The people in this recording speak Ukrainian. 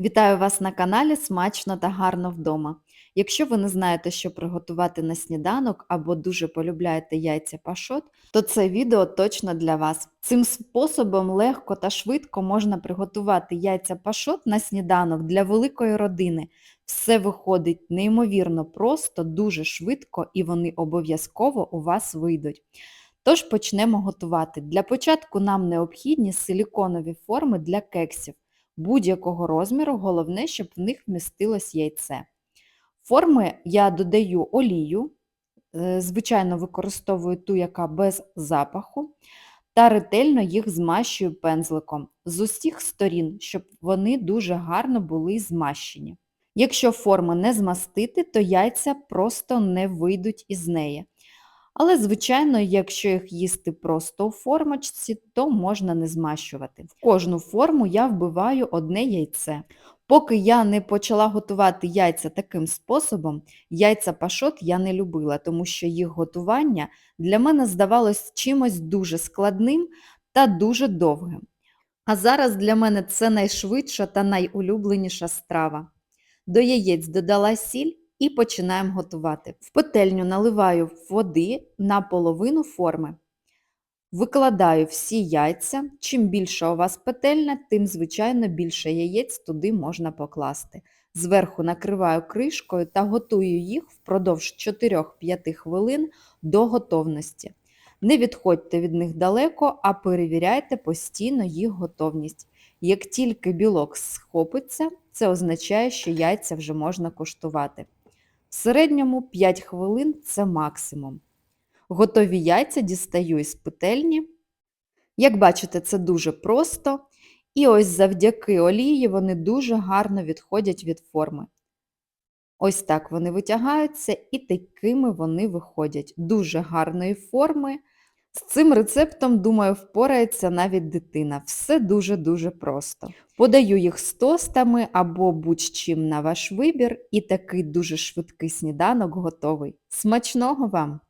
Вітаю вас на каналі Смачно та гарно вдома. Якщо ви не знаєте, що приготувати на сніданок або дуже полюбляєте яйця пашот, то це відео точно для вас. Цим способом легко та швидко можна приготувати яйця пашот на сніданок для великої родини. Все виходить неймовірно просто, дуже швидко і вони обов'язково у вас вийдуть. Тож почнемо готувати. Для початку нам необхідні силіконові форми для кексів будь-якого розміру, головне, щоб в них вмістилось яйце. Форми я додаю олію, е, звичайно, використовую ту, яка без запаху, та ретельно їх змащую пензликом з усіх сторін, щоб вони дуже гарно були змащені. Якщо форми не змастити, то яйця просто не вийдуть із неї. Але, звичайно, якщо їх їсти просто у формочці, то можна не змащувати. В кожну форму я вбиваю одне яйце. Поки я не почала готувати яйця таким способом, яйця пашот я не любила, тому що їх готування для мене здавалось чимось дуже складним та дуже довгим. А зараз для мене це найшвидша та найулюбленіша страва. До яєць додала сіль і починаємо готувати. В петельню наливаю води на половину форми. Викладаю всі яйця. Чим більша у вас петельня, тим, звичайно, більше яєць туди можна покласти. Зверху накриваю кришкою та готую їх впродовж 4-5 хвилин до готовності. Не відходьте від них далеко, а перевіряйте постійно їх готовність. Як тільки білок схопиться, це означає, що яйця вже можна куштувати. В середньому 5 хвилин це максимум. Готові яйця дістаю із петельні. Як бачите, це дуже просто. І ось завдяки олії вони дуже гарно відходять від форми. Ось так вони витягаються і такими вони виходять. Дуже гарної форми. З цим рецептом, думаю, впорається навіть дитина. Все дуже-дуже просто. Подаю їх з тостами або будь-чим на ваш вибір, і такий дуже швидкий сніданок готовий. Смачного вам!